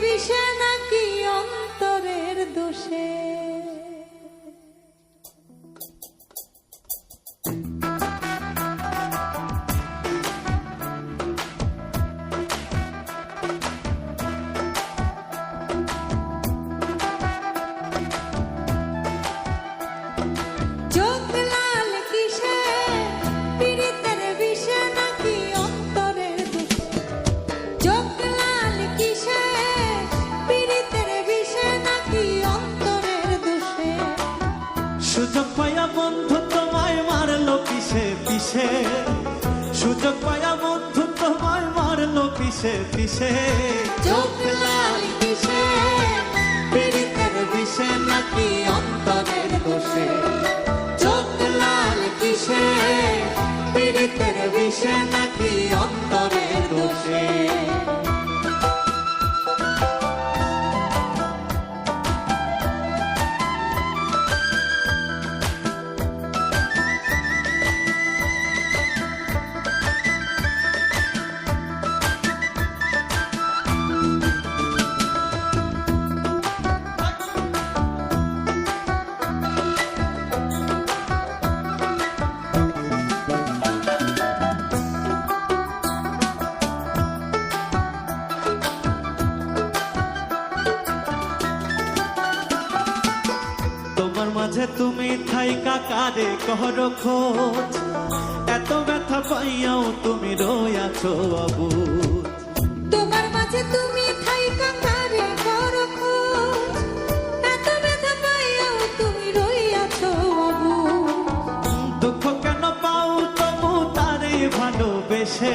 vision সুযোগ পাইয়া বন্ধু তোমায় মারলো পিছে পিছে। সুযোগ পাইয়া বন্ধু তোমায় মারলো পিছে পিছে। চোখ লাল কিসে? পীড়িতের বিষে নাকি অন্তরের দোষে? চোখ লাল পীড়িতের বিষে নাকি অন্তরের দোষে? তুমি থাই কাকারে কর খোঁজ? এত ব্যথা পাইয়াও তুমি রয়াছো অবুঝ তোমার মাঝে তুমি ঠাই কাঙ্গারে করো খোঁজ? এত ব্যথা পাইয়াও তুমি অবু দুঃখ কেন পাও তবু তারে ভালোবেসে?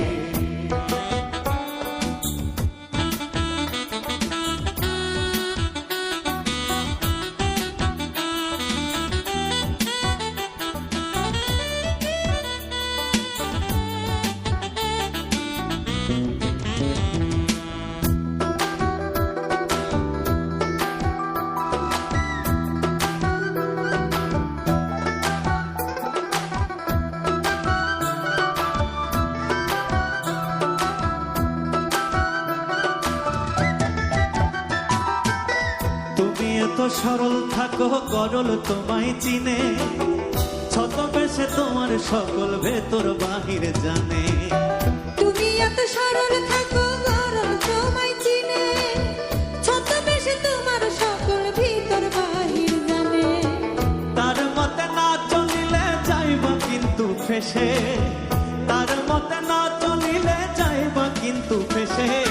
সরল থাকো গরল তোমায় চিনে। ছদ্মবেশে তোমার সকল ভেতর বাহির জানে। তুমি এত সরল থাকো গরম তোমায় চিনে। ছদ্মবেশে তোমার সকল ভিতর বাহির জানে। তার মতে না চলিলে যাইবা কিন্তু ফেসে। তার মতে না চলিলে যাইবা কিন্তু ফেসে।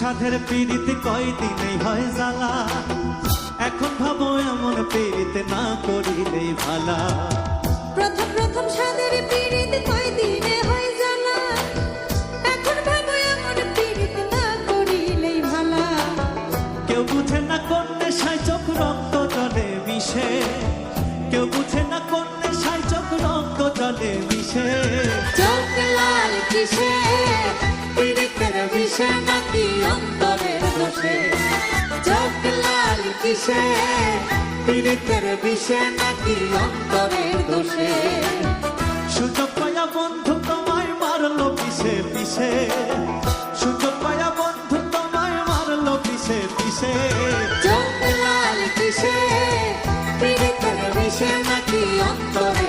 সাধের পীড়িতে কয়দিনেই হয় জ্বালা। এখন ভাবো এমন পীড়িতে না করিলেই ভালা। প্রথম প্রথম সাধের পীড়িত কিসে পীড়িতের বিষে নাকি অন্তরের দোষে? সুযোগ পায়া বন্ধু তোমায় মারলো পিছে পিছে। সুযোগ পায়া বন্ধু তোমায় মারলো পিছে পিছে। চোখ লাল কিসে? পীড়িতের বিষে নাকি অন্তরের